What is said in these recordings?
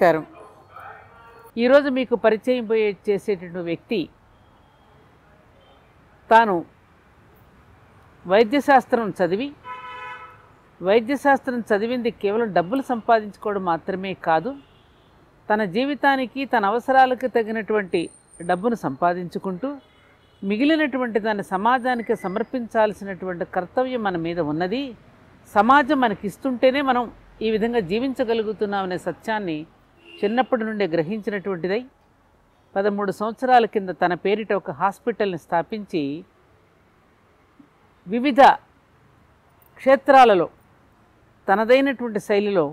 నమస్కారం. ఈరోజు మీకు పరిచయం పోయే చేసేటటువంటి వ్యక్తి తాను వైద్యశాస్త్రం చదివి వైద్యశాస్త్రం చదివింది కేవలం డబ్బులు సంపాదించుకోవడం మాత్రమే కాదు తన జీవితానికి తన అవసరాలకు తగినటువంటి డబ్బును సంపాదించుకుంటూ మిగిలినటువంటి దాన్ని సమాజానికి సమర్పించాల్సినటువంటి కర్తవ్యం మన మీద ఉన్నది. సమాజం మనకి ఇస్తుంటేనే మనం ఈ విధంగా జీవించగలుగుతున్నామనే సత్యాన్ని చిన్నప్పటి నుండే గ్రహించినటువంటిదై పదమూడు సంవత్సరాల కింద తన పేరిట ఒక హాస్పిటల్ని స్థాపించి వివిధ క్షేత్రాలలో తనదైనటువంటి శైలిలో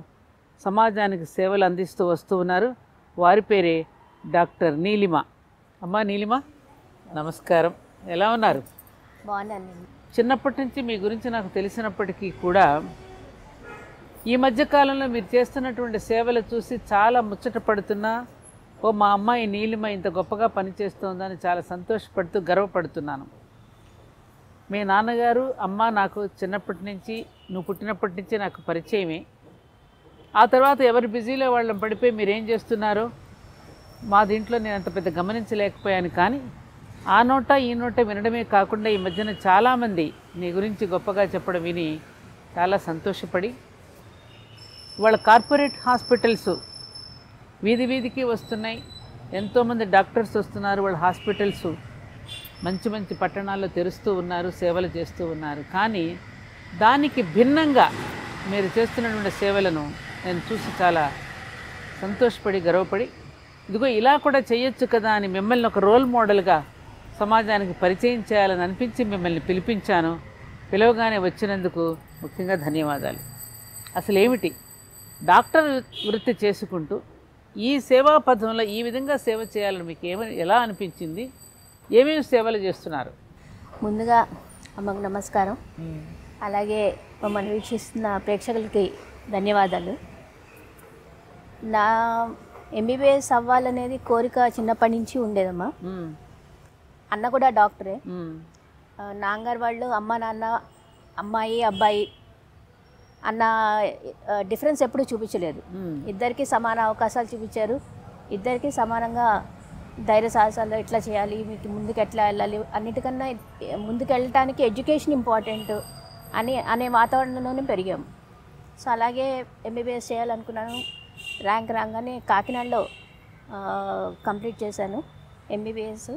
సమాజానికి సేవలు అందిస్తూ వస్తూ ఉన్నారు. వారి పేరే డాక్టర్ నీలిమ. అమ్మా నీలిమ నమస్కారం. ఎలా ఉన్నారు? బాగున్నాను చిన్నప్పటి నుంచి మీ గురించి నాకు తెలిసినప్పటికీ కూడా ఈ మధ్య కాలంలో మీరు చేస్తున్నటువంటి సేవలు చూసి చాలా ముచ్చట పడుతున్నా ఓ మా అమ్మాయి నీలిమ ఇంత గొప్పగా పనిచేస్తోందని చాలా సంతోషపడుతూ గర్వపడుతున్నాను. మీ నాన్నగారు అమ్మ నాకు చిన్నప్పటి నుంచి నువ్వు పుట్టినప్పటి నుంచి నాకు పరిచయమే. ఆ తర్వాత ఎవరి బిజీలో వాళ్ళని పడిపోయి మీరేం చేస్తున్నారో? మా దీంట్లో నేను అంత పెద్ద గమనించలేకపోయాను కానీ ఆ నోట ఈ నోట వినడమే కాకుండా ఈ మధ్యన చాలామంది నీ గురించి గొప్పగా చెప్పడం విని చాలా సంతోషపడి వాళ్ళ కార్పొరేట్ హాస్పిటల్స్ వీధి వీధికి వస్తున్నాయి. ఎంతోమంది డాక్టర్స్ వస్తున్నారు. వాళ్ళ హాస్పిటల్స్ మంచి మంచి పట్టణాల్లో తెరుస్తూ ఉన్నారు సేవలు చేస్తూ ఉన్నారు. కానీ దానికి భిన్నంగా మీరు చేస్తున్నటువంటి సేవలను నేను చూసి చాలా సంతోషపడి గర్వపడి ఇదిగో ఇలా కూడా చేయొచ్చు కదా అని మిమ్మల్ని ఒక రోల్ మోడల్గా సమాజానికి పరిచయం చేయాలని అనిపించి మిమ్మల్ని పిలిపించాను. పిలవగానే వచ్చినందుకు ముఖ్యంగా ధన్యవాదాలు. అసలు ఏమిటి డాక్టర్ వృత్తి చేసుకుంటూ ఈ సేవా పథంలో ఈ విధంగా సేవ చేయాలని మీకు ఏమని ఎలా అనిపించింది? ఏమేమి సేవలు చేస్తున్నారు? ముందుగా అమ్మకు నమస్కారం. అలాగే మమ్మల్ని వీక్షిస్తున్న ప్రేక్షకులకి ధన్యవాదాలు. నా ఎంబీబీఎస్ అవ్వాలనేది కోరిక చిన్నప్పటి నుంచి ఉండేదమ్మా. మ్మ్. అన్న కూడా డాక్టరే. నాన్నగారు వాళ్ళు అమ్మ నాన్న అమ్మాయి అబ్బాయి అన్న డిఫరెన్స్ ఎప్పుడూ చూపించలేదు. ఇద్దరికి సమాన అవకాశాలు చూపించారు. ఇద్దరికి సమానంగా ధైర్య సాహసాలు ఎట్లా చేయాలి మీకు ముందుకు ఎట్లా వెళ్ళాలి అన్నిటికన్నా ముందుకు వెళ్ళటానికి ఎడ్యుకేషన్ ఇంపార్టెంట్ అని అనే వాతావరణంలోనే పెరిగాం. సో అలాగే ఎంబీబీఎస్ చేయాలనుకున్నాను. ర్యాంక్ రాగానే కాకినాడలో కంప్లీట్ చేశాను ఎంబీబీఎస్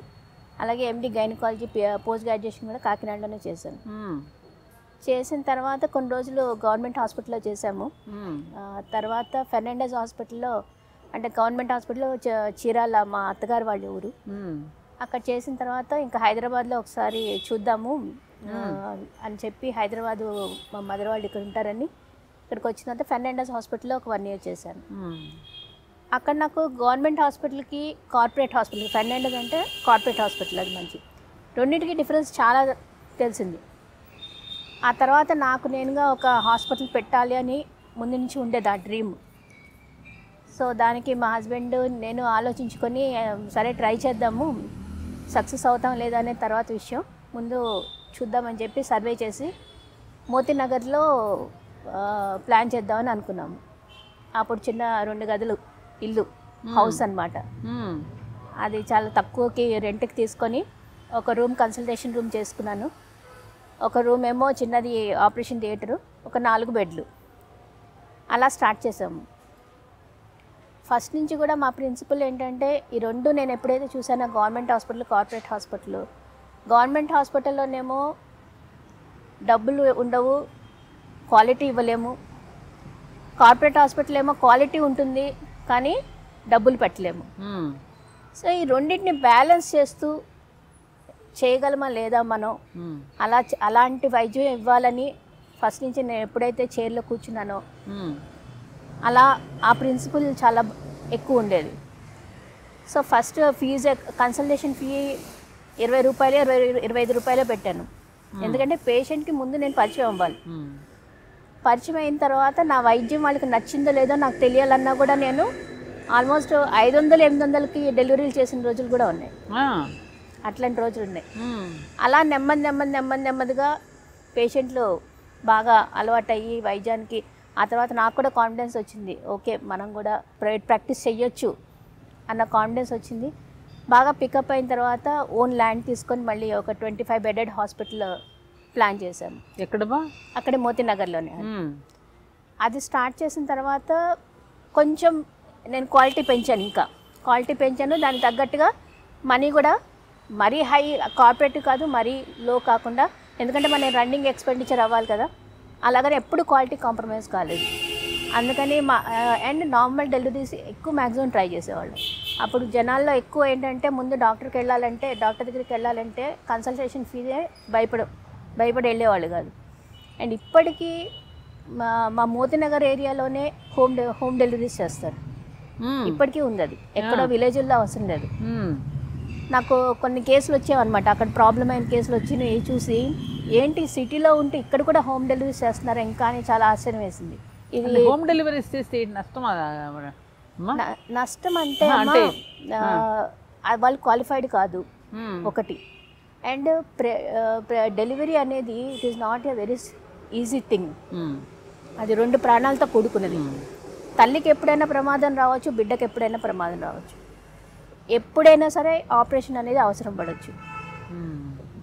అలాగే ఎండి గైనకాలజీ పోస్ట్ గ్రాడ్యుయేషన్ కూడా కాకినాడలోనే చేశాను. చేసిన తర్వాత కొన్ని రోజులు గవర్నమెంట్ హాస్పిటల్లో చేశాము మ్మ్. ఆ, తర్వాత ఫెర్నాండెస్ హాస్పిటల్లో అంటే గవర్నమెంట్ హాస్పిటల్లో చీరాల మా అత్తగారు వాళ్ళ ఊరు మ్మ్. అక్కడ చేసిన తర్వాత ఇంకా హైదరాబాద్లో ఒకసారి చూద్దాము ఆ, అని చెప్పి హైదరాబాదు మా మదర్ వాళ్ళు ఇక్కడ ఉంటారని ఇక్కడికి వచ్చిన తర్వాత ఫెర్నాండెస్ హాస్పిటల్లో ఒక వన్ ఇయర్ చేశాను. అక్కడ నాకు గవర్నమెంట్ హాస్పిటల్కి కార్పొరేట్ హాస్పిటల్ ఫెర్నాండెస్ అంటే కార్పొరేట్ హాస్పిటల్ అది మంచి రెండింటికి డిఫరెన్స్ చాలా తెలిసింది ఆ తర్వాత నాకు నేనుగా ఒక హాస్పిటల్ పెట్టాలి అని ముందు నుంచి ఉండేది ఆ డ్రీమ్ సో దానికి మా హస్బెండ్ నేను ఆలోచించుకొని సరే ట్రై చేద్దాము సక్సెస్ అవుతాం లేదా అనే తర్వాత విషయం ముందు చూద్దామని చెప్పి సర్వే చేసి మోతీనగర్లో ప్లాన్ చేద్దామని అనుకున్నాము. అప్పుడు చిన్న రెండు గదులు ఇల్లు హౌస్ అన్నమాట. మ్మ్. అది చాలా తక్కువకి రెంట్కి తీసుకొని ఒక రూమ్ కన్సల్టేషన్ రూమ్ చేసుకున్నాను. ఒక రూమ్ ఏమో చిన్నది ఆపరేషన్ థియేటరు ఒక నాలుగు బెడ్లు. అలా స్టార్ట్ చేసాము ఫస్ట్ నుంచి కూడా మా ప్రిన్సిపల్ ఏంటంటే ఈ రెండు నేను ఎప్పుడైతే చూసానో government hospital corporate hospital government హాస్పిటల్లోనేమో డబ్బులు ఉండవు క్వాలిటీ ఇవ్వలేము. కార్పొరేట్ హాస్పిటల్ ఏమో క్వాలిటీ ఉంటుంది కానీ డబ్బులు పెట్టలేము. మ్మ్. సో ఈ రెండింటిని బ్యాలెన్స్ చేస్తూ చేయగలమా లేదా మనం. అలా అలాంటి వైద్యం ఇవ్వాలని ఫస్ట్ నుంచి నేను ఎప్పుడైతే చైర్లో కూర్చున్నానో. అలా ఆ ప్రిన్సిపల్ చాలా ఎక్కువ ఉండేది so first fees consultation fee ఇరవై రూపాయలు ఇరవై ఇరవై ఐదు రూపాయలే పెట్టాను ఎందుకంటే పేషెంట్కి ముందు నేను పరిచయం అవ్వాలి. పరిచయం అయిన తర్వాత నా వైద్యం వాళ్ళకి నచ్చిందో లేదో నాకు తెలియాలన్నా కూడా నేను ఆల్మోస్ట్ ఐదు వందలు ఎనిమిది వందలకి డెలివరీలు చేసిన రోజులు కూడా ఉన్నాయి. అట్లాంటి రోజులు ఉన్నాయి. అలా నెమ్మది నెమ్మది నెమ్మది నెమ్మదిగా పేషెంట్లు బాగా అలవాటయ్యి వైద్యానికి ఆ తర్వాత నాకు కూడా కాన్ఫిడెన్స్ వచ్చింది. ఓకే మనం కూడా ప్రైవేట్ ప్రాక్టీస్ చెయ్యొచ్చు అన్న కాన్ఫిడెన్స్ వచ్చింది. బాగా పికప్ అయిన తర్వాత ఓన్ ల్యాండ్ తీసుకొని మళ్ళీ ఒక twenty five bedded hospital plan చేశాను ఎక్కడమ్మా అక్కడే మోతీనగర్లోనే. అది స్టార్ట్ చేసిన తర్వాత కొంచెం నేను క్వాలిటీ పెంచాను ఇంకా. క్వాలిటీ పెంచాను దానికి తగ్గట్టుగా మనీ కూడా మరీ హై కార్పొరేటివ్ కాదు మరీ లో కాకుండా ఎందుకంటే మన రన్నింగ్ ఎక్స్పెండిచర్ అవ్వాలి కదా. అలాగని ఎప్పుడు క్వాలిటీ కాంప్రమైజ్ కాలేదు. అందుకని మా అండ్ నార్మల్ డెలివరీస్ ఎక్కువ మ్యాక్సిమం ట్రై చేసేవాళ్ళు. అప్పుడు జనాల్లో ఎక్కువ ఏంటంటే ముందు డాక్టర్కి వెళ్ళాలంటే డాక్టర్ దగ్గరికి వెళ్ళాలంటే కన్సల్టేషన్ ఫీజే భయపడ భయపడి వెళ్ళేవాళ్ళు కాదు. అండ్ ఇప్పటికీ మా మా మోతినగర్ ఏరియాలోనే హోమ్ హోమ్ డెలివరీస్ చేస్తారు. మ్మ్. ఇప్పటికీ ఉంది అది. ఎక్కడో విలేజ్లో అవసరం లేదు. మ్మ్. నాకు కొన్ని కేసులు వచ్చావన్నమాట. అక్కడ ప్రాబ్లం అయిన కేసులు వచ్చినాయి చూసి ఏంటి సిటీలో ఉంటే ఇక్కడ కూడా హోమ్ డెలివరీస్ చేస్తున్నారు ఇంకా? అని చాలా ఆశ్చర్యం వేసింది. ఇది హోమ్ డెలివరీస్ చేస్తే ఏంటి నష్టమా? అమ్మా? న- నష్టం అంటే వాళ్ళు క్వాలిఫైడ్ కాదు. ఒకటి. అండ్ డెలివరీ అనేది it is not a very easy thing. అది రెండు ప్రాణాలతో కూడుకున్నది. తల్లికి ఎప్పుడైనా ప్రమాదం రావచ్చు బిడ్డకి ఎప్పుడైనా ప్రమాదం రావచ్చు. ఎప్పుడైనా సరే ఆపరేషన్ అనేది అవసరం పడవచ్చు మ్మ్.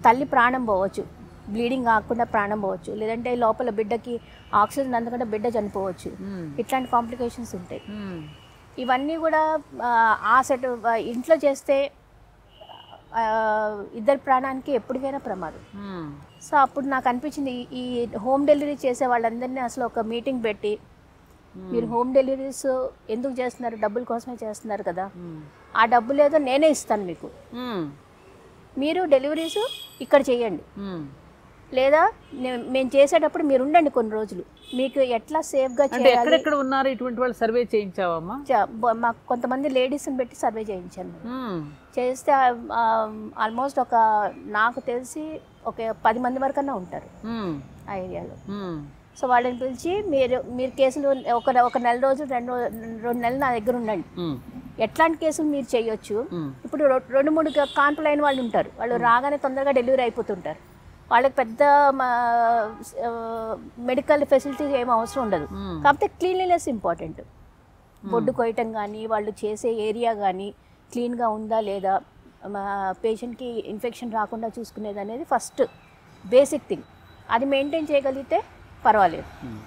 తల్లి ప్రాణం పోవచ్చు బ్లీడింగ్ కాకుండా ప్రాణం పోవచ్చు లేదంటే లోపల బిడ్డకి ఆక్సిజన్ అందకుండా బిడ్డ చనిపోవచ్చు మ్మ్. ఇట్లాంటి కాంప్లికేషన్స్ ఉంటాయి మ్మ్. ఇవన్నీ కూడా ఆ, సెట్ ఇంట్లో చేస్తే ఇద్దరి ప్రాణానికి ఎప్పటికైనా ప్రమాదం. సో అప్పుడు నాకు అనిపించింది ఈ హోమ్ డెలివరీ చేసే వాళ్ళందరినీ అసలు ఒక మీటింగ్ పెట్టి మీరు హోమ్ డెలివరీస్ ఎందుకు చేస్తున్నారు డబ్బుల కోసమే చేస్తున్నారు కదా. ఆ డబ్బులు ఏదో నేనే ఇస్తాను మీకు. మీరు డెలివరీస్ ఇక్కడ చేయండి. లేదా మేము చేసేటప్పుడు మీరు ఉండండి కొన్ని రోజులు మీకు ఎట్లా సేఫ్గా ఎక్కడెక్కడ ఉన్నారు ఇటువంటి వాళ్ళు సర్వే చేయించావమ్మా మాకు కొంతమంది లేడీస్ని పెట్టి సర్వే చేయించాను. చేస్తే ఆల్మోస్ట్ ఒక నాకు తెలిసి ఒక పది మంది వరకన్నా ఉంటారు. ఆ ఏరియాలో. సో వాళ్ళని పిలిచి మీరు మీరు కేసులు ఒక ఒక నెల రోజులు రెండు రెండు నెలలు నా దగ్గర ఉండండి. ఎట్లాంటి కేసులు మీరు చేయొచ్చు. ఇప్పుడు రెండు మూడు కాన్పులు అయిన వాళ్ళు ఉంటారు. వాళ్ళు రాగానే తొందరగా డెలివరీ అయిపోతుంటారు. వాళ్ళకి పెద్ద మెడికల్ ఫెసిలిటీస్ ఏం అవసరం ఉండదు. కాకపోతే క్లీన్లీనెస్ ఇంపార్టెంట్. బొడ్డు కొయ్యటం కానీ వాళ్ళు చేసే ఏరియా కానీ క్లీన్గా ఉందా లేదా? మా పేషెంట్కి ఇన్ఫెక్షన్ రాకుండా చూసుకునేది అనేది ఫస్ట్ బేసిక్ థింగ్. అది మెయింటైన్ చేయగలిగితే పర్వాలేదు. మ్మ్.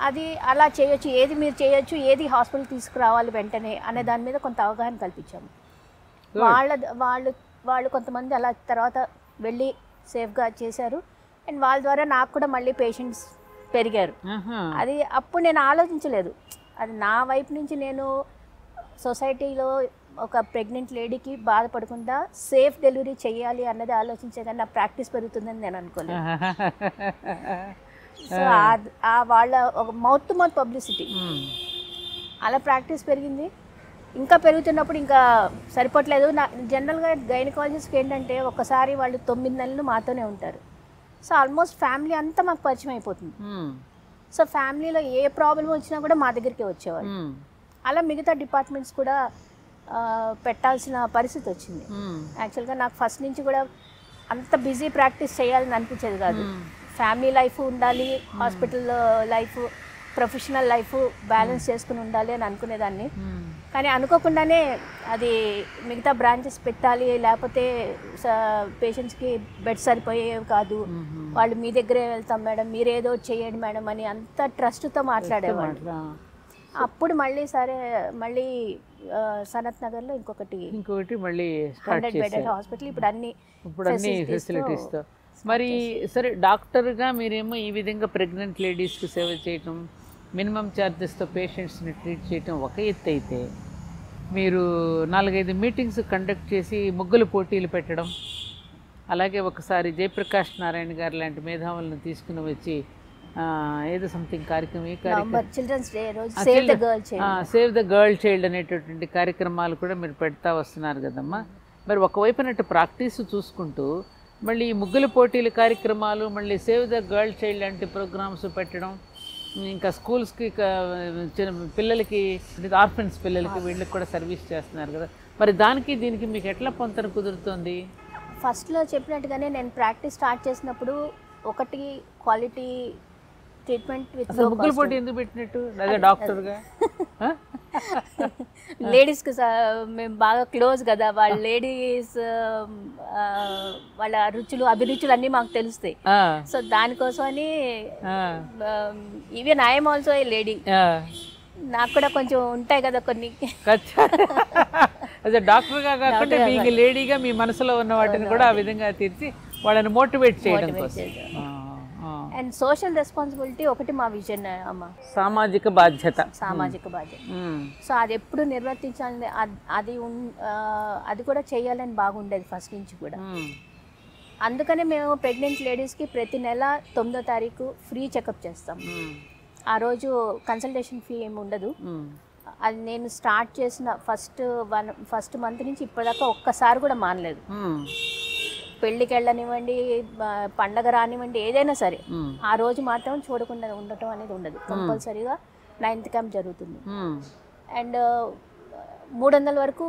అది అలా చేయొచ్చు ఏది మీరు చేయొచ్చు ఏది హాస్పిటల్ తీసుకురావాలి వెంటనే అనే దాని మీద కొంత అవగాహన కల్పించాము. వాళ్ళ వాళ్ళు వాళ్ళు కొంతమంది అలా తర్వాత వెళ్ళి సేఫ్గా చేశారు. అండ్ వాళ్ళ ద్వారా నాకు కూడా మళ్ళీ పేషెంట్స్ పెరిగారు. అది అప్పుడు నేను ఆలోచించలేదు. అది నా వైపు నుంచి నేను సొసైటీలో ఒక ప్రెగ్నెంట్ లేడీకి బాధపడకుండా సేఫ్ డెలివరీ చేయాలి అన్నది ఆలోచించే కానీ నా ప్రాక్టీస్ పెరుగుతుందని నేను అనుకోలేదు. సో ఆ- వాళ్ళ ఒక మౌత్ టు మౌత్ పబ్లిసిటీ. అలా ప్రాక్టీస్ పెరిగింది ఇంకా పెరుగుతున్నప్పుడు ఇంకా సరిపోవట్లేదు నా జనరల్గా గైనకాలజిస్ట్కి ఏంటంటే ఒకసారి వాళ్ళు తొమ్మిది నెలలు మాతోనే ఉంటారు సో ఆల్మోస్ట్ ఫ్యామిలీ అంతా మాకు పరిచయం అయిపోతుంది. సో ఫ్యామిలీలో ఏ ప్రాబ్లం వచ్చినా కూడా మా దగ్గరికి వచ్చేవాళ్ళు మ్మ్. అలా మిగతా డిపార్ట్మెంట్స్ కూడా పెట్టాల్సిన పరిస్థితి వచ్చింది. యాక్చువల్గా నాకు ఫస్ట్ నుంచి కూడా అంత బిజీ ప్రాక్టీస్ చేయాలని అనిపించేది కాదు. ఫ్యామిలీ లైఫ్ ఉండాలి hospital life professional life balance చేసుకుని ఉండాలి అని అనుకునేదాన్ని. మ్మ్. కానీ అనుకోకుండానే అది మిగతా బ్రాంచెస్ పెట్టాలి లేకపోతే పేషెంట్స్కి బెడ్ సరిపోయేవి కాదు. మ్మ్. వాళ్ళు మీ దగ్గరే వెళ్తాం మేడం మీరేదో చేయండి మేడం అని అంత ట్రస్ట్తో మాట్లాడేవాళ్ళు. మాట్లా అప్పుడు మళ్ళీ సరే మళ్ళీ సనత్ నగర్లో ఇంకొకటి ఇంకొకటి మళ్ళీ హండ్రెడ్ చేశారు. హాస్పిటల్ ఇప్పుడు అన్ని ఇప్పుడు అన్ని ఫెసిలిటీస్తో మరి సరే డాక్టర్గా మీరేమో ఈ విధంగా ప్రెగ్నెంట్ లేడీస్కి సేవ చేయటం మినిమం ఛార్జెస్తో పేషెంట్స్ని ట్రీట్ చేయటం ఒక ఎత్తు అయితే మీరు నాలుగైదు మీటింగ్స్ కండక్ట్ చేసి ముగ్గులు పోటీలు పెట్టడం అలాగే ఒకసారి జయప్రకాష్ నారాయణ గారు లాంటి మేధావులను తీసుకుని వచ్చి ఏదో సంథింగ్ కార్యక్రమం ఈ కార్యక్రమం? చిల్డ్రన్స్ డే రోజు సేవ్ ద గర్ల్ చైల్డ్ అనేటటువంటి కార్యక్రమాలు కూడా మీరు పెడతా వస్తున్నారు కదమ్మా. మరి ఒకవైపునట్టు ప్రాక్టీస్ చూసుకుంటూ మళ్ళీ ఈ ముగ్గుల పోటీల కార్యక్రమాలు మళ్ళీ సేవ్ ద గర్ల్ చైల్డ్ లాంటి ప్రోగ్రామ్స్ పెట్టడం ఇంకా స్కూల్స్కి చిన్న పిల్లలకి ఆర్ఫెన్స్ పిల్లలకి వీళ్ళకి కూడా సర్వీస్ చేస్తున్నారు కదా. మరి దానికి దీనికి మీకు ఎట్లా పొంతన కుదురుతుంది? ఫస్ట్లో చెప్పినట్టుగానే నేను ప్రాక్టీస్ స్టార్ట్ చేసినప్పుడు ఒకటి క్వాలిటీ ట్రీట్మెంట్ విత్ ముగ్గులు పోటీ ఎందుకు పెట్టినట్టు? అదే డాక్టర్గా? లేడీస్కి మేము బాగా క్లోజ్ కదా వాళ్ళ లేడీస్ వాళ్ళ రుచులు అభిరుచులు అన్నీ మాకు తెలుస్తాయి. సో దానికోసమని even I'm also a lady. నాకు కూడా కొంచెం ఉంటాయి కదా కొన్ని. అదే డాక్టర్గా కాకుండా మీకు లేడీగా మీ మనసులో ఉన్న వాటిని కూడా ఆ విధంగా తీర్చి వాళ్ళని మోటివేట్ చేయడం కోసం. అండ్ సోషల్ రెస్పాన్సిబిలిటీ ఒకటి మా విజన్ అమ్మ. సామాజిక బాధ్యత. సామాజిక బాధ్యత. సో అది ఎప్పుడు నిర్వర్తించాలని అద్- అది కూడా చేయాలని బాగుండేది ఫస్ట్ నుంచి కూడా. అందుకనే మేము ప్రెగ్నెంట్ లేడీస్కి ప్రతి నెల తొమ్మిదో తారీఖు ఫ్రీ చెకప్ చేస్తాం. ఆ రోజు కన్సల్టేషన్ ఫీ ఏమి ఉండదు. అది నేను స్టార్ట్ చేసిన ఫస్ట్ వన్ ఫస్ట్ మంత్ నుంచి ఇప్పటిదాకా ఒక్కసారి కూడా మానలేదు. పెళ్ళికి వెళ్ళనివ్వండి పండగ రానివ్వండి ఏదైనా సరే. ఆ రోజు మాత్రం చూడకుండా ఉండటం అనేది ఉండదు. కంపల్సరీగా నైన్త్ క్యాంప్ జరుగుతుంది. అండ్ మూడు వందల వరకు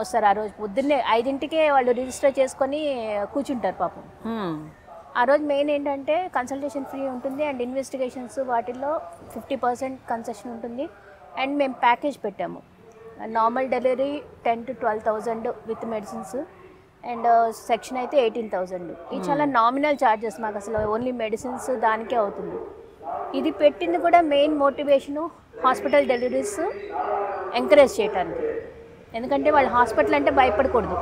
వస్తారు ఆ రోజు. పొద్దున్నే ఐదింటికే వాళ్ళు రిజిస్టర్ చేసుకొని కూర్చుంటారు పాపం. ఆ రోజు మెయిన్ ఏంటంటే కన్సల్టేషన్ ఫ్రీ ఉంటుంది అండ్ ఇన్వెస్టిగేషన్స్ వాటిల్లో ఫిఫ్టీ పర్సెంట్ కన్సెషన్ ఉంటుంది. అండ్ మేము ప్యాకేజ్ పెట్టాము. Normal delivery ten to twelve thousand with medicines. And section అయితే ఎయిటీన్ థౌజండ్ ఇది చాలా నామినల్ ఛార్జెస్ మాకు అసలు ఓన్లీ మెడిసిన్స్ దానికే అవుతుంది. ఇది పెట్టింది కూడా main motivation hospital deliveries encourage చేయడానికి ఎందుకంటే వాళ్ళు హాస్పిటల్ అంటే భయపడకూడదు.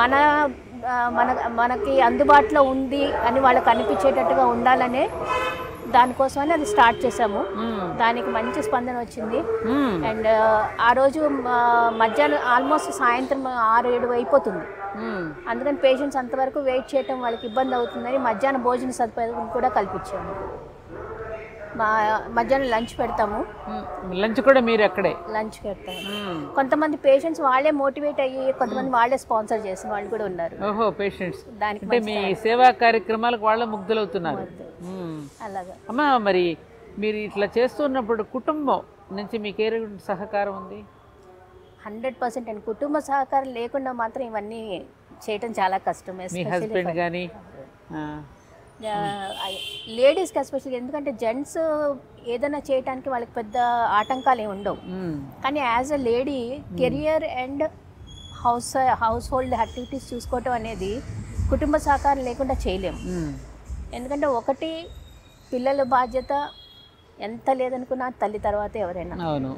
మన మన మనకి అందుబాటులో ఉంది అని వాళ్ళకి అనిపించేటట్టుగా ఉండాలనే దానికోసమని అది స్టార్ట్ చేసాము దానికి మంచి స్పందన వచ్చింది. అండ్ ఆ రోజు మధ్యాహ్నం ఆల్మోస్ట్ సాయంత్రం ఆరు ఏడు అయిపోతుంది. అందుకని పేషెంట్స్ అంతవరకు వెయిట్ చేయటం వాళ్ళకి ఇబ్బంది అవుతుందని మధ్యాహ్నం భోజన సదుపాయం కూడా కల్పించాము. మా మధ్యాహ్నం లంచ్ పెడతాము. లంచ్ కూడా మీరు అక్కడే? లంచ్ పెడతాము. కొంతమంది పేషెంట్స్ వాళ్ళే మోటివేట్ అయ్యి కొంతమంది వాళ్ళే స్పాన్సర్ చేసిన వాళ్ళు కూడా ఉన్నారు. ఓహో పేషెంట్స్. దానికి మీ సేవా కార్యక్రమాలకు వాళ్ళ ముగ్ధులవుతున్నారు. అలాగా. అమ్మా మరి మీరు ఇట్లా చేస్తున్నప్పుడు కుటుంబం నుంచి మీకు ఏ సహకారం ఉంది? హండ్రెడ్ పర్సెంట్ అండి. కుటుంబ సహకారం లేకుండా మాత్రం ఇవన్నీ చేయటం చాలా కష్టం మీ హస్బెండ్ కానీ లేడీస్కి ఎస్పెషల్గా ఎందుకంటే జెంట్స్ ఏదైనా చేయడానికి వాళ్ళకి పెద్ద ఆటంకాలు ఏమి ఉండవు కానీ as a lady career and house household activities చూసుకోవటం అనేది కుటుంబ సహకారం లేకుండా చేయలేము ఎందుకంటే ఒకటి పిల్లల బాధ్యత ఎంత లేదనుకున్నా తల్లి తర్వాతే ఎవరైనా. అవును.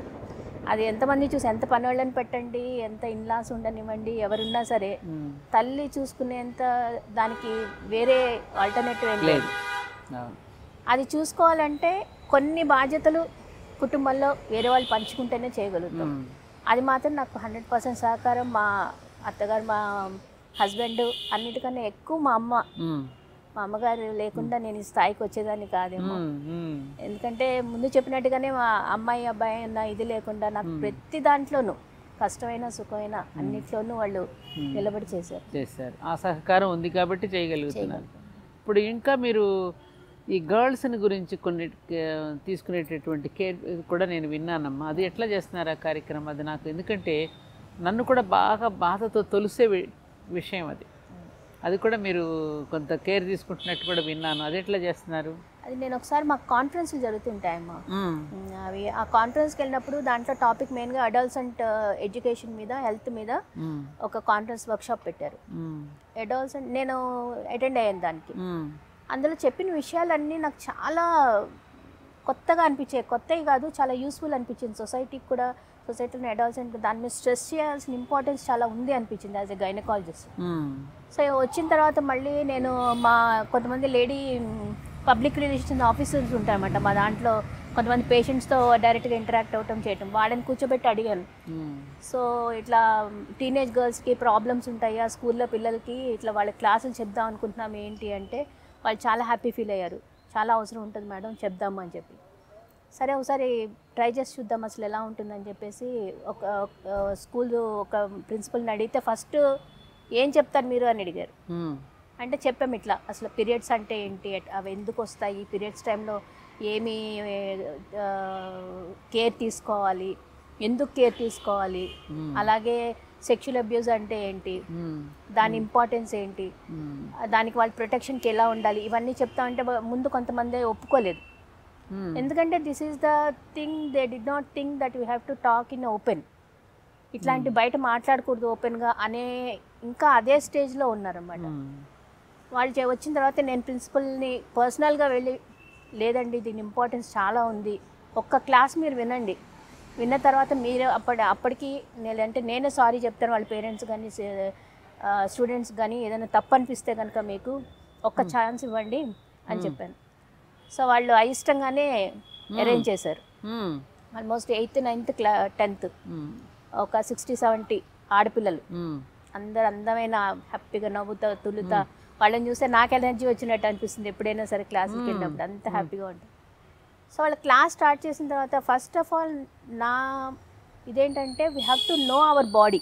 అది ఎంతమంది చూసి ఎంత పని వాళ్ళని పెట్టండి ఎంత ఇన్లాస్ ఉండనివ్వండి ఎవరున్నా సరే. తల్లి చూసుకునేంత దానికి వేరే ఆల్టర్నేటివ్ ఏం లేదు అది చూసుకోవాలంటే కొన్ని బాధ్యతలు కుటుంబంలో వేరే వాళ్ళు పంచుకుంటేనే చేయగలుగుతాం. అది మాత్రం నాకు హండ్రెడ్ పర్సెంట్ సహకారం మా అత్తగారు మా హస్బెండ్ అన్నిటికన్నా ఎక్కువ మా అమ్మ. మా అమ్మగారు లేకుండా నేను ఈ స్థాయికి వచ్చేదాన్ని కాదేమో. ఎందుకంటే ముందు చెప్పినట్టుగానే మా అమ్మాయి అబ్బాయి అన్న ఇది లేకుండా నాకు ప్రతి దాంట్లోనూ కష్టమైన సుఖమైన అన్నిట్లోనూ వాళ్ళు నిలబడి చేశారు. చేశారు. ఆ సహకారం ఉంది కాబట్టి చేయగలుగుతున్నారు. ఇప్పుడు ఇంకా మీరు ఈ గర్ల్స్ని గురించి కొన్ని తీసుకునేటటువంటి కేర్ కూడా నేను విన్నానమ్మా. అది ఎట్లా చేస్తున్నారు ఆ కార్యక్రమం? అది నాకు ఎందుకంటే నన్ను కూడా బాగా బాధతో తొలిసే విషయం అది. అది కూడా మీరు కొంత కేర్ తీసుకుంటున్నట్టు కూడా విన్నాను. అది ఎట్లా చేస్తున్నారు? అది నేను ఒకసారి మాకు కాన్ఫరెన్స్లు జరుగుతుంటాయమ్మా. అవి ఆ కాన్ఫరెన్స్కి వెళ్ళినప్పుడు దాంట్లో టాపిక్ మెయిన్గా అడల్సెంట్ ఎడ్యుకేషన్ మీద హెల్త్ మీద. ఒక కాన్ఫరెన్స్ వర్క్షాప్ పెట్టారు. అడల్సెంట్ నేను అటెండ్ అయ్యాను దానికి. అందులో చెప్పిన విషయాలన్నీ నాకు చాలా కొత్తగా అనిపించాయి. కొత్తవి కాదు చాలా యూస్ఫుల్ అనిపించింది. సొసైటీకి కూడా సొసైటీలో అడాల్సెంట్ దాని మీద స్ట్రెస్ చేయాల్సిన ఇంపార్టెన్స్ చాలా ఉంది అనిపించింది యాజ్ ఎ గైనకాలజిస్ట్. సో వచ్చిన తర్వాత మళ్ళీ నేను మా కొంతమంది లేడీ పబ్లిక్ రిలేషన్స్ ఆఫీసర్స్ ఉంటారన్నమాట. మా దాంట్లో కొంతమంది పేషెంట్స్తో డైరెక్ట్గా ఇంటరాక్ట్ అవ్వటం చేయటం వాళ్ళని కూర్చోబెట్టి అడిగాను. ఉమ్. సో ఇట్లా టీనేజ్ గర్ల్స్కి ప్రాబ్లమ్స్ ఉంటాయా స్కూల్లో పిల్లలకి ఇట్లా వాళ్ళ క్లాసులు చెప్దాం అనుకుంటున్నాం ఏంటి అంటే వాళ్ళు చాలా హ్యాపీ ఫీల్ అయ్యారు. చాలా అవసరం ఉంటుంది మేడం చెప్దాము అని చెప్పి. సరే ఒకసారి ట్రై చేసి చూద్దాం అసలు ఎలా ఉంటుందని చెప్పేసి ఒక స్కూల్ ఒక ప్రిన్సిపల్ని అడిగితే ఫస్ట్ ఏం చెప్తారు మీరు అని అడిగారు. అంటే చెప్పాం ఇట్లా అసలు పీరియడ్స్ అంటే ఏంటి అట్- అవి ఎందుకు వస్తాయి పీరియడ్స్ టైంలో ఏమి కేర్ తీసుకోవాలి ఎందుకు కేర్ తీసుకోవాలి. అలాగే సెక్షువల్ అబ్యూస్ అంటే ఏంటి. దాని ఇంపార్టెన్స్ ఏంటి. దానికి వాళ్ళ ప్రొటెక్షన్కి ఎలా ఉండాలి ఇవన్నీ చెప్తా బ- ముందు కొంతమంది ఒప్పుకోలేదు. ఎందుకంటే this is the thing they did not think that you have to talk in open ఇట్లాంటి బయట మాట్లాడకూడదు ఓపెన్గా అనే ఇంకా అదే స్టేజ్లో ఉన్నారన్నమాట. వాళ్ళు వచ్చిన తర్వాత నేను ప్రిన్సిపల్ని పర్సనల్గా వెళ్ళి లేదండి దీని ఇంపార్టెన్స్ చాలా ఉంది. ఒక్క క్లాస్ మీరు వినండి. విన్న తర్వాత మీరు అప్పటి అప్పటికి నేను అంటే నేనే సారీ చెప్తాను వాళ్ళ పేరెంట్స్ కానీ స్టూడెంట్స్ కానీ ఏదైనా తప్పు అనిపిస్తే కనుక మీకు ఒక్క ఛాన్స్ ఇవ్వండి అని చెప్పాను. సో వాళ్ళు అయిష్టంగానే అరేంజ్ చేశారు. Almost eighth ninth class tenth. ఒక సిక్స్టీ సెవెంటీ ఆడపిల్లలు. అందరు అందమైన హ్యాపీగా నవ్వుతా తులుతా వాళ్ళని చూస్తే నాకు ఎనర్జీ వచ్చినట్టు అనిపిస్తుంది ఎప్పుడైనా సరే క్లాస్కి. వెళ్ళినప్పుడు అంత హ్యాపీగా ఉంటుంది సో వాళ్ళ క్లాస్ స్టార్ట్ చేసిన తర్వాత ఫస్ట్ ఆఫ్ ఆల్ నా ఇదేంటంటే we have to know our body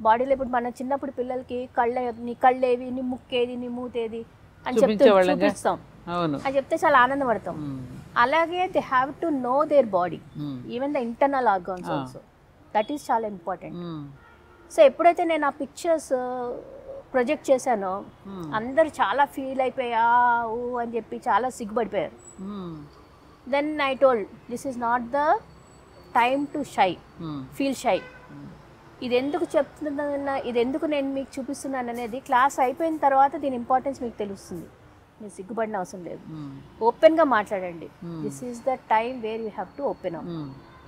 బాడీలో ఇప్పుడు మన చిన్నప్పుడు పిల్లలకి కళ్ళ నీ కళ్ళేవి నీ ముక్కేది నీ మూతేది అని చెప్తూ? చూపిస్తాం అని చెప్తే చాలా ఆనందపడతాం. అలాగే they have to know their body. Even the internal organs. Also that is చాలా ఇంపార్టెంట్. సో ఎప్పుడైతే నేను ఆ పిక్చర్స్ ప్రొజెక్ట్ చేశానో మ్మ్. అందరు చాలా ఫీల్ అయిపోయా ఊ అని చెప్పి చాలా సిగ్గుపడిపోయారు. Then I told this is not the time to shy. Feel shy ఇది ఎందుకు చెప్తున్నా ఇది ఎందుకు నేను మీకు చూపిస్తున్నాను అనేది క్లాస్ అయిపోయిన తర్వాత దీని ఇంపార్టెన్స్ మీకు తెలుస్తుంది మీరు సిగ్గుపడిన అవసరం లేదు. ఓపెన్గా మాట్లాడండి Hmm. This is the time where you have to open up.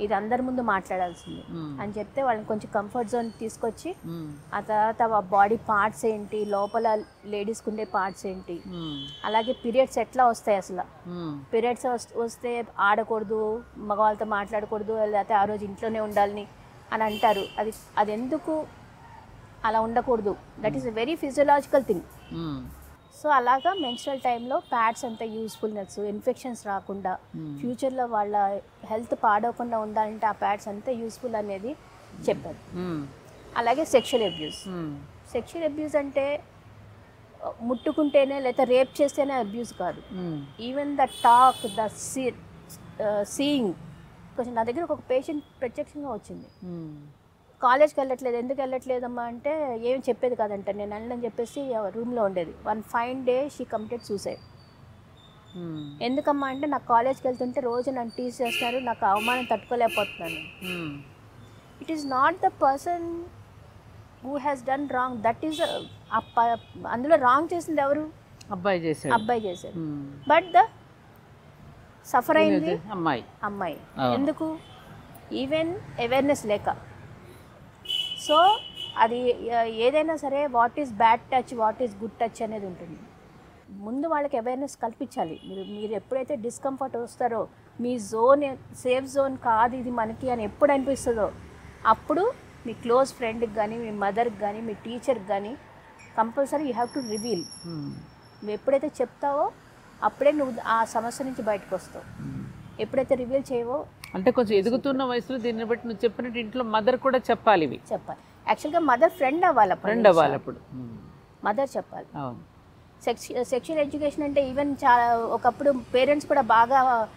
ఇది అందరి ముందు మాట్లాడాల్సింది. అని చెప్తే వాళ్ళని కొంచెం కంఫర్ట్ జోన్ తీసుకొచ్చి. ఆ తర్వాత బాడీ పార్ట్స్ ఏంటి లోపల లేడీస్కి ఉండే పార్ట్స్ ఏంటి. అలాగే పీరియడ్స్ ఎట్లా వస్తాయి అసలు. పీరియడ్స్ వస్తే ఆడకూడదు మగవాళ్ళతో మాట్లాడకూడదు లేకపోతే ఆ రోజు ఇంట్లోనే ఉండాలని అని అంటారు అది అది ఎందుకు అలా ఉండకూడదు that is a very physiological thing. So అలాగా మెన్స్ట్రల్ టైంలో ప్యాడ్స్ అంత యూస్ఫుల్నెస్ ఇన్ఫెక్షన్స్ రాకుండా Hmm. ఫ్యూచర్లో వాళ్ళ హెల్త్ పాడవకుండా ఉండాలంటే ఆ ప్యాడ్స్ అంత యూస్ఫుల్ అనేది చెప్పారు మ్మ్. అలాగే సెక్షువల్ అబ్యూస్. సెక్షువల్ అబ్యూస్ అంటే ముట్టుకుంటేనే లేదా రేప్ చేస్తేనే అబ్యూస్ కాదు. Even the talk the see seeing కొంచెం నా దగ్గర ఒక పేషెంట్ ప్రత్యక్షంగా వచ్చింది మ్మ్. కాలేజ్కి వెళ్ళట్లేదు. ఎందుకు వెళ్ళట్లేదమ్మా అంటే ఏం చెప్పేది కాదంట. నేను వెళ్ళని చెప్పేసి రూమ్లో ఉండేది. One fine day she complete suicide. మ్మ్. ఎందుకమ్మా అంటే నాకు కాలేజ్కి వెళ్తుంటే రోజు నన్ను టీస్ చేస్తున్నారు. నాకు అవమానం తట్టుకోలేకపోతున్నాను. It is not the person who has done wrong that is అందులో రాంగ్ చేసింది ఎవరు? అబ్బాయి చేశాడు. అబ్బాయి చేశారు. బట్ ద సఫర్ అయింది అమ్మాయి. అమ్మాయి. ఎందుకు? ఈవెన్ అవేర్నెస్ లేక. సో అది ఏదైనా సరే what is bad touch what is good touch అనేది ఉంటుంది ముందు వాళ్ళకి అవేర్నెస్ కల్పించాలి మీరు మీరు ఎప్పుడైతే డిస్కంఫర్ట్ వస్తారో మీ జోన్ సేఫ్ జోన్ కాదు ఇది మనకి అని ఎప్పుడు అనిపిస్తుందో అప్పుడు మీ క్లోజ్ ఫ్రెండ్కి కానీ మీ మదర్కి కానీ మీ టీచర్కి కానీ compulsory you have to reveal. నువ్వు ఎప్పుడైతే చెప్తావో అప్పుడే నువ్వు ఆ సమస్య నుంచి బయటకు వస్తావు మ్మ్. ఎప్పుడైతే రివీల్ చేయవో అంటే కొంచెం ఎదుగుతున్న వయసులో దీన్ని బట్టి నువ్వు చెప్పినట్టు ఇంట్లో మదర్ కూడా చెప్పాలి ఇవి. చెప్పాలి. యాక్చువల్గా మదర్ ఫ్రెండ్ అవ్వాలి ఫ్రెండ్ అవ్వాలి అప్పుడు. మదర్ చెప్పాలి. అవును. సెక్స్ సెక్షువల్ ఎడ్యుకేషన్ అంటే ఈవెన్ చాలా ఒకప్పుడు పేరెంట్స్ కూడా బాగా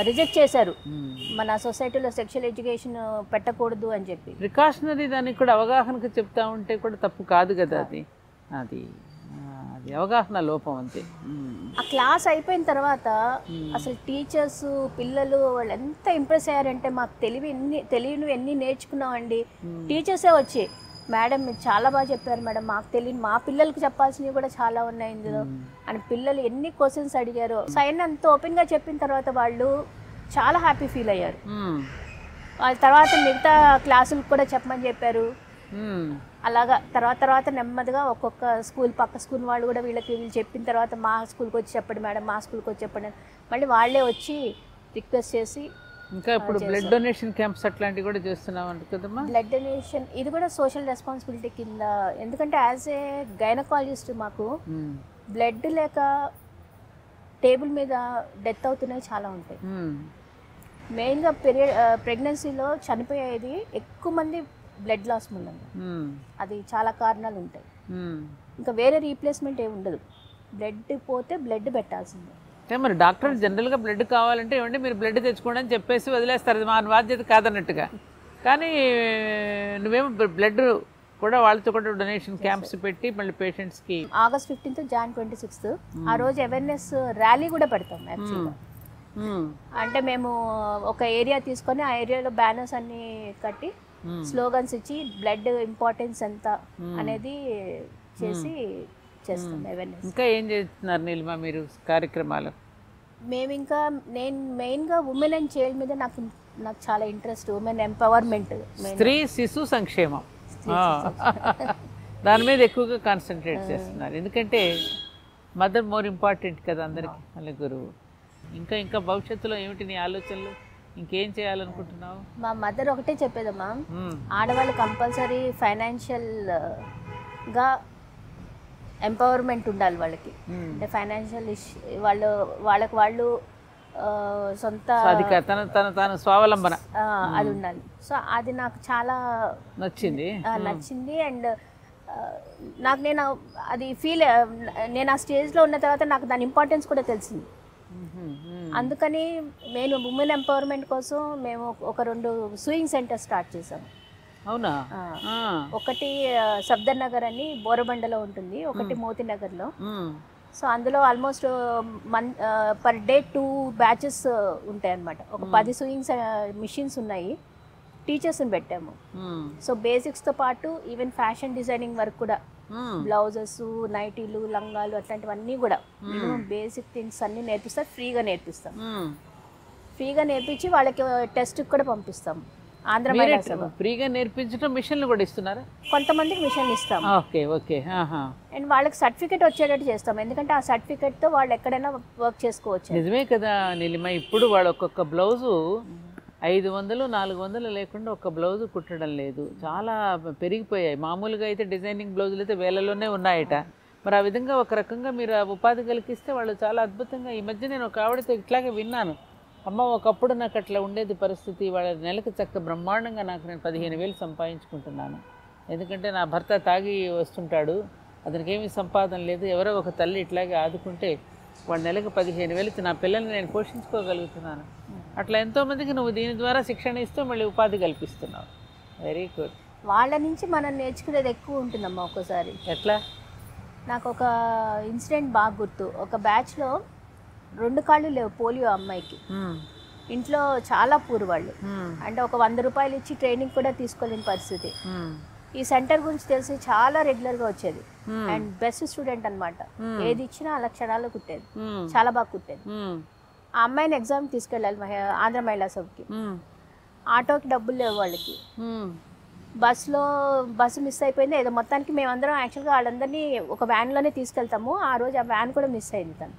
రిజెక్ట్ చేశారు. మ్మ్. మన సొసైటీలో సెక్షువల్ ఎడ్యుకేషన్ పెట్టకూడదు అని చెప్పి. ప్రికాషనరీ దానికి కూడా అవగాహనకు చెప్తా ఉంటే కూడా తప్పు కాదు కదా. అది? అది. అది అవగాహన లోపం అంతే. ఆ క్లాస్ అయిపోయిన తర్వాత అసలు టీచర్స్ పిల్లలు వాళ్ళు ఎంత ఇంప్రెస్ అయ్యారంటే మాకు తెలివి ఎన్ని తెలియని ఎన్ని నేర్చుకున్నామండి టీచర్సే వచ్చి మేడం మీరు చాలా బాగా చెప్పారు మేడం మాకు తెలియని మా పిల్లలకి చెప్పాల్సినవి కూడా చాలా ఉన్నాయి ఇందులో అని పిల్లలు ఎన్ని క్వశ్చన్స్ అడిగారో సైన్ అంత ఓపెన్గా చెప్పిన తర్వాత వాళ్ళు చాలా హ్యాపీ ఫీల్ అయ్యారు. వాళ్ళ తర్వాత మిగతా క్లాసులకు కూడా చెప్పమని చెప్పారు. అలాగా తర్వాత తర్వాత నెమ్మదిగా ఒక్కొక్క స్కూల్ పక్క స్కూల్ వాళ్ళు కూడా వీళ్ళకి వీళ్ళు చెప్పిన తర్వాత మా స్కూల్కి వచ్చి చెప్పండి మేడం మా స్కూల్కి వచ్చి చెప్పండి. మళ్ళీ వాళ్ళే వచ్చి రిక్వెస్ట్ చేసి ఇంకా ఇప్పుడు బ్లడ్ డొనేషన్ క్యాంప్స్ అట్లాంటివి కూడా చేస్తున్నావు అంట కదమ్మా బ్లడ్ డొనేషన్ ఇది కూడా సోషల్ రెస్పాన్సిబిలిటీ కింద ఎందుకంటే యాజ్ ఏ గైనకాలజిస్ట్ మాకు. బ్లడ్ లేక టేబుల్ మీద డెత్ అవుతున్నాయి చాలా ఉంటాయి. మెయిన్గా పీరియడ్ ప్రెగ్నెన్సీలో చనిపోయేది ఎక్కువ మంది బ్లడ్ లాస్ మూలంగా మ్మ్. అది చాలా కారణాలు ఉంటాయి. ఇంకా వేరే రీప్లేస్మెంట్ ఏమి ఉండదు. బ్లడ్ పోతే బ్లడ్ పెట్టాల్సిందే. అంటే మరి డాక్టర్ జనరల్గా బ్లడ్ కావాలంటే ఏమంటే మీరు బ్లడ్ తెచ్చుకోండి అని చెప్పేసి వదిలేస్తారు. మా బాధ్యత కాదన్నట్టుగా. కానీ నువ్వేమో బ్లడ్ కూడా వాళ్ళతో కూడా డొనేషన్ క్యాంప్స్ పెట్టి మళ్ళీ పేషెంట్స్కి August fifteenth Jan twenty sixth. ఆ రోజు అవేర్నెస్ ర్యాలీ కూడా పెడతాం యాక్చువల్గా. అంటే మేము ఒక ఏరియా తీసుకొని ఆ ఏరియాలో బ్యానర్స్ అన్ని కట్టి. స్లోగన్స్ ఇచ్చి బ్లడ్ ఇంపార్టెన్స్ ఎంత అనేది చేసి చేస్తాం అవేర్నెస్ ఇంకా ఏం చేస్తున్నారు నీలిమ మీరు కార్యక్రమాలు? మేము ఇంకా నేను మెయిన్గా ఉమెన్ అండ్ చైల్డ్ మీద నాకు నాకు చాలా ఇంట్రెస్ట్ ఉమెన్ ఎంపవర్మెంట్ స్త్రీ శిశు సంక్షేమం. దాని మీద ఎక్కువగా కాన్సన్ట్రేట్ చేస్తున్నారు. ఎందుకంటే మదర్ మోర్ ఇంపార్టెంట్ కదా అందరికి మళ్ళీ గురువు. ఇంకా ఇంకా భవిష్యత్తులో ఏమిటి నీ ఆలోచనలు? ఇంకేం చేయాలనుకుంటున్నావు? మా మదర్ ఒకటే చెప్పేదమ్మా. మ్మ్. ఆడవాళ్ళు కంపల్సరీ ఫైనాన్షియల్గా ఎంపవర్మెంట్ ఉండాలి వాళ్ళకి. అంటే ఫైనాన్షియల్ వాళ్ళు వాళ్ళకి వాళ్ళు సొంత తన తన తాను స్వావలంబన. అది ఉండాలి. సో అది నాకు చాలా నచ్చింది. నచ్చింది అండ్ నాకు నేను అది ఫీల్ నేను ఆ స్టేజ్లో ఉన్న తర్వాత నాకు దాని ఇంపార్టెన్స్ కూడా తెలిసింది. అందుకని నేను ఉమెన్ ఎంపవర్మెంట్ కోసం మేము ఒక రెండు సూయింగ్ సెంటర్ స్టార్ట్ చేసాము అవునా. ఒకటి సఫ్దర్ నగర్ అని బోరబండలో ఉంటుంది ఒకటి మోతి నగర్లో. మ్మ్. సో అందులో ఆల్మోస్ట్ మన్ పర్ డే టూ బ్యాచెస్ ఉంటాయి అన్నమాట ఒక పది సూయింగ్స్ మిషన్స్ ఉన్నాయి. టీచర్స్ని పెట్టాము. మ్మ్. సో బేసిక్స్తో పాటు ఈవెన్ ఫ్యాషన్ డిజైనింగ్ వరకు కూడా. మ్మ్. బ్లౌజెస్ నైటీలు లంగాలు అట్లాంటివన్నీ కూడా మినిమం బేసిక్ థింగ్స్ అన్నీ నేర్పిస్తాం ఫ్రీగా నేర్పిస్తాం. ఫ్రీగా నేర్పించి వాళ్ళకి టెస్ట్కి కూడా పంపిస్తాం. ఆంధ్ర ఫ్రీగా నేర్పించడం మిషన్లు కూడా ఇస్తున్నారా? కొంతమందికి మిషన్ ఇస్తాం. Okay okay. అండ్ వాళ్ళకి సర్టిఫికేట్ వచ్చేటట్టు చేస్తాం. ఎందుకంటే ఆ సర్టిఫికేట్తో వాళ్ళు ఎక్కడైనా వర్క్ చేసుకోవచ్చు. నిజమే కదా నీలిమ. ఇప్పుడు వాడు ఒక్కొక్క బ్లౌజు ఐదు వందలు నాలుగు వందలు లేకుండా ఒక బ్లౌజు కుట్టడం లేదు. చాలా పెరిగిపోయాయి. మామూలుగా అయితే డిజైనింగ్ బ్లౌజులు అయితే వేలలోనే ఉన్నాయట. మరి ఆ విధంగా ఒక రకంగా మీరు ఆ ఉపాధి కలిగిస్తే వాళ్ళు చాలా అద్భుతంగా ఈ మధ్య నేను ఒక ఆవిడతో ఇట్లాగే విన్నాను. అమ్మ ఒకప్పుడు నాకు అట్లా ఉండేది పరిస్థితి. వాళ్ళ నెలకు చక్క బ్రహ్మాండంగా నాకు నేను పదిహేను వేలు సంపాదించుకుంటున్నాను. ఎందుకంటే నా భర్త తాగి వస్తుంటాడు. అతనికి ఏమీ సంపాదన లేదు. ఎవరో ఒక తల్లి ఇట్లాగే ఆదుకుంటే వాడి నెలకు పదిహేను వేలకి నా పిల్లల్ని నేను పోషించుకోగలుగుతున్నాను. అట్లా ఎంతోమందికి నువ్వు దీని ద్వారా శిక్షణ ఇస్తూ మళ్ళీ ఉపాధి కల్పిస్తున్నావు. వెరీ గుడ్ వాళ్ళ నుంచి మనం నేర్చుకునేది ఎక్కువ ఉంటుందమ్మా ఒక్కోసారి. ఎట్లా? నాకు ఒక ఇన్సిడెంట్ బాగా గుర్తు. ఒక బ్యాచ్లో రెండు కాళ్ళు లేవు పోలియో అమ్మాయికి. మ్మ్. ఇంట్లో చాలా పూర్ వాళ్ళు. మ్మ్. అంటే ఒక వంద రూపాయలు ఇచ్చి ట్రైనింగ్ కూడా తీసుకోలేని పరిస్థితి. మ్మ్. ఈ సెంటర్ గురించి తెలిసి చాలా రెగ్యులర్గా వచ్చేది. మ్మ్. అండ్ బెస్ట్ స్టూడెంట్ అనమాట ఏది ఇచ్చినా అలా క్షణాల్లో కుట్టేది. చాలా బాగా కుట్టేది. ఆ అమ్మాయిని ఎగ్జామ్ తీసుకెళ్ళాలి మహి- ఆంధ్ర మహిళా సభకి. ఆటోకి డబ్బులు లేవు వాళ్ళకి. బస్సులో బస్సు మిస్ అయిపోయింది. ఏదో మొత్తానికి మేమందరం యాక్చువల్గా వాళ్ళందరినీ ఒక వ్యాన్లోనే తీసుకెళ్తాము. ఆ రోజు ఆ వ్యాన్ కూడా మిస్ అయింది తను.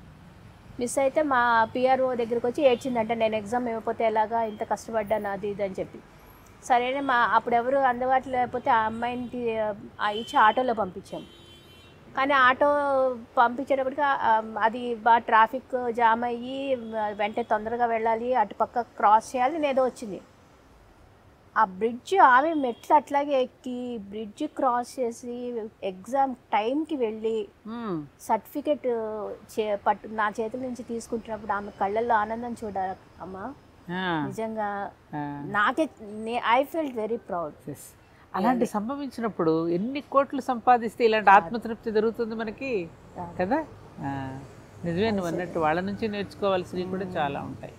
మిస్ అయితే మా పిఆర్ఓ దగ్గరికి వచ్చి ఏడ్చిందంటే నేను ఎగ్జామ్ ఇవ్వకపోతే ఎలాగా? ఇంత కష్టపడ్డాను అది ఇది అని చెప్పి. సరేనే మా అప్పుడు ఎవరు అందుబాటులో లేకపోతే ఆ అమ్మాయిని ఇచ్చి ఆటోలో పంపించాం. కానీ ఆటో పంపించేటప్పటికి అది బాగా ట్రాఫిక్ జామ్ అయ్యి వెంటనే తొందరగా వెళ్ళాలి అటుపక్క క్రాస్ చేయాలి నేను ఏదో వచ్చింది ఆ బ్రిడ్జ్ ఆమె మెట్లు అట్లాగే ఎక్కి బ్రిడ్జ్ క్రాస్ చేసి ఎగ్జామ్ టైంకి వెళ్ళి. సర్టిఫికెట్ చే పట్టు నా చేతుల నుంచి తీసుకుంటున్నప్పుడు ఆమె కళ్ళల్లో ఆనందం చూడాలి అమ్మా. నిజంగా. నాకే ఐ ఫెల్ట్ వెరీ ప్రౌడ్. అలాంటి సంభవించినప్పుడు ఎన్ని కోట్లు సంపాదిస్తే ఇలాంటి ఆత్మతృప్తి దొరుకుతుంది మనకి? కదా? నిజమే నువ్వు అన్నట్టు వాళ్ళ నుంచి నేర్చుకోవాల్సినవి కూడా చాలా ఉంటాయి.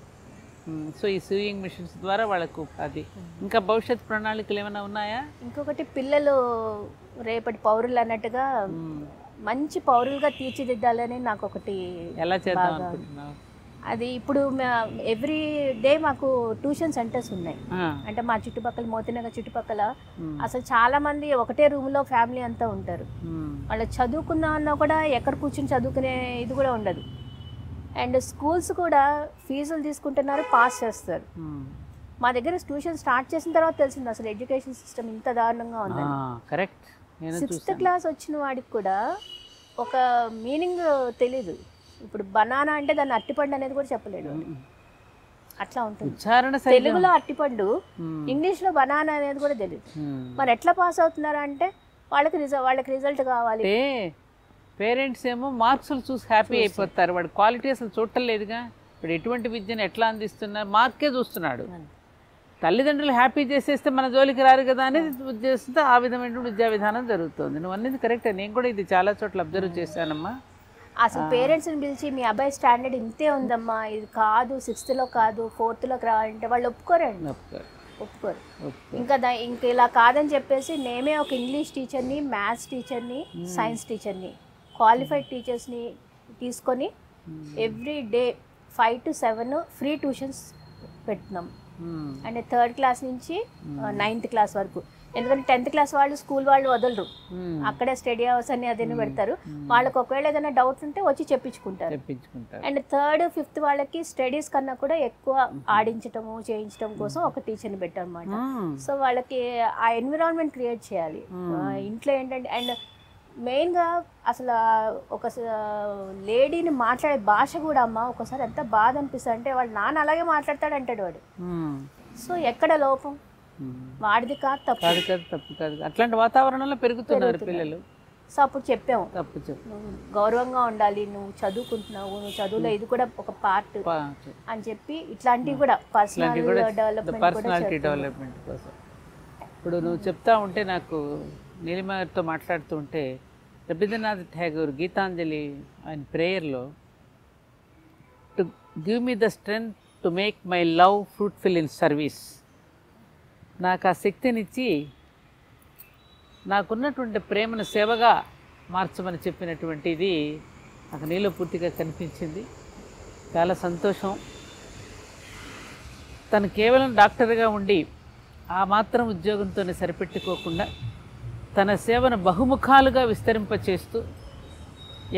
సో ఈ సూయింగ్ మిషన్స్ ద్వారా వాళ్ళకు అది. ఇంకా భవిష్యత్ ప్రణాళికలు ఏమైనా ఉన్నాయా? ఇంకొకటి పిల్లలు రేపటి పౌరులు అన్నట్టుగా మంచి పౌరులుగా తీర్చిదిద్దాలని నాకు ఒకటి ఎలా చేద్దాం అనుకుంటున్నావు? అది ఇప్పుడు ఎవ్రీ డే మాకు ట్యూషన్ సెంటర్స్ ఉన్నాయి. అంటే మా చుట్టుపక్కల మోతినగర్ చుట్టుపక్కల అసలు చాలా మంది ఒకటే రూమ్లో ఫ్యామిలీ అంతా ఉంటారు. వాళ్ళు చదువుకున్నా అన్నా కూడా ఎక్కడ కూర్చుని చదువుకునే ఇది కూడా ఉండదు. అండ్ స్కూల్స్ కూడా ఫీజులు తీసుకుంటున్నారు పాస్ చేస్తారు. మ్. దగ్గర ట్యూషన్ స్టార్ట్ చేసిన తర్వాత తెలిసింది అసలు ఎడ్యుకేషన్ సిస్టమ్ ఇంత దారుణంగా ఆ, ఉందని. కరెక్ట్ సిక్స్త్ క్లాస్ వచ్చిన వాడికి కూడా ఒక మీనింగ్ తెలీదు. ఇప్పుడు బనానా అంటే దాన్ని అట్టిపండు అనేది కూడా చెప్పలేడు. అట్లా ఉంటుంది. తెలుగులో అట్టిపండు మ్, ఇంగ్లీష్లో బనానా అనేది కూడా తెలియదు. మరి ఎట్లా పాస్ అవుతున్నారు అంటే వాళ్ళకి రిజల్ట్ వాళ్ళకి రిజల్ట్ కావాలి. పేరెంట్స్ ఏమో మార్క్స్లు చూసి హ్యాపీ అయిపోతారు. వాడు క్వాలిటీ అసలు చూడటం లేదుగా ఇప్పుడు ఎటువంటి విద్యను ఎట్లా అందిస్తున్నారు? మార్కే చూస్తున్నాడు. తల్లిదండ్రులు హ్యాపీ చేసేస్తే మన జోలికి రారు కదా అనేది ఉద్దేశంతో ఆ విధమైనటువంటి విద్యా విధానం జరుగుతుంది. నువ్వు అనేది కరెక్టే. నేను కూడా ఇది చాలా చోట్ల అబ్జర్వ్ చేశానమ్మా. అసలు పేరెంట్స్ని పిలిచి మీ అబ్బాయి స్టాండర్డ్ ఇంతే ఉందమ్మా ఇది కాదు సిక్స్త్లో కాదు ఫోర్త్లోకి రావాలంటే వాళ్ళు ఒప్పుకోరండి. ఒప్పుకోరు. ఇంకా దా ఇంక ఇలా కాదని చెప్పేసి నేనే ఒక ఇంగ్లీష్ టీచర్ని మ్యాథ్స్ టీచర్ని సైన్స్ టీచర్ని క్వాలిఫైడ్ టీచర్స్ని తీసుకొని every day five to seven free tuitions మ్మ్. అంటే థర్డ్ క్లాస్ నుంచి నైన్త్ క్లాస్ వరకు. ఎందుకంటే టెన్త్ క్లాస్ వాళ్ళు స్కూల్ వాళ్ళు వదలరు. మ్మ్. అక్కడే స్టడీ అవర్స్ అని అదే పెడతారు. వాళ్ళకి ఒకవేళ ఏదైనా డౌట్స్ ఉంటే వచ్చి చెప్పించుకుంటారు. అండ్ థర్డ్ ఫిఫ్త్ వాళ్ళకి స్టడీస్ కన్నా కూడా ఎక్కువ ఆడించటము చేయించడం కోసం ఒక టీచర్ని పెట్టామన్నమాట మ్మ్. సో వాళ్ళకి ఆ ఎన్విరాన్మెంట్ క్రియేట్ చేయాలి. ఇంట్లో ఏంటంటే అండ్ మెయిన్గా అసలు ఒక లేడీని మాట్లాడే భాష కూడా అమ్మ ఒకసారి ఎంత బాధ అనిపిస్తుంది అంటే వాడు నాన్న అలాగే మాట్లాడతాడు అంటాడు వాడు. సో ఎక్కడ లోపం. వాడిది కాదు తప్పు. కాదు కాదు తప్పు కాదు. అట్లాంటి వాతావరణంలో పెరుగుతున్నారు పిల్లలు. సో అప్పుడు చెప్పాము. తప్పు గౌరవంగా ఉండాలి నువ్వు చదువుకుంటున్నావు నువ్వు చదువులో ఇది కూడా ఒక పార్ట్ అని చెప్పి ఇట్లాంటివి కూడా పర్సనల్ డెవలప్మెంట్ పర్సనాలిటీ. డెవలప్మెంట్ కోసం. ఇప్పుడు నువ్వు చెప్తా ఉంటే నాకు నీలిమతో మాట్లాడుతూ ఉంటే రవీంద్రనాథ్ ఠాగూర్ గీతాంజలి ఆయన ప్రేయర్లో to give me the strength to make my love fruitful in service నాకు ఆ శక్తినిచ్చి నాకున్నటువంటి ప్రేమను సేవగా మార్చమని చెప్పినటువంటిది నాకు నీలో పూర్తిగా కనిపించింది. చాలా సంతోషం. తను కేవలం డాక్టర్గా ఉండి ఆ మాత్రం ఉద్యోగంతోనే సరిపెట్టుకోకుండా తన సేవను బహుముఖాలుగా విస్తరింపచేస్తూ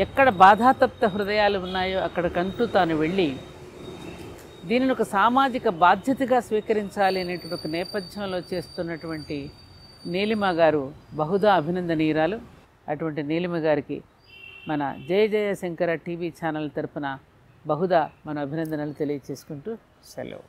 ఎక్కడ బాధాతప్త హృదయాలు ఉన్నాయో అక్కడికంటూ తాను వెళ్ళి దీనిని ఒక సామాజిక బాధ్యతగా స్వీకరించాలి అనేటువంటి ఒక నేపథ్యంలో చేస్తున్నటువంటి నీలిమ గారు బహుదా అభినందనీయురాలు. అటువంటి నీలిమ గారికి మన జయ జయ శంకర టీవీ ఛానల్ తరపున బహుదా మన అభినందనలు తెలియచేసుకుంటూ సెలవు.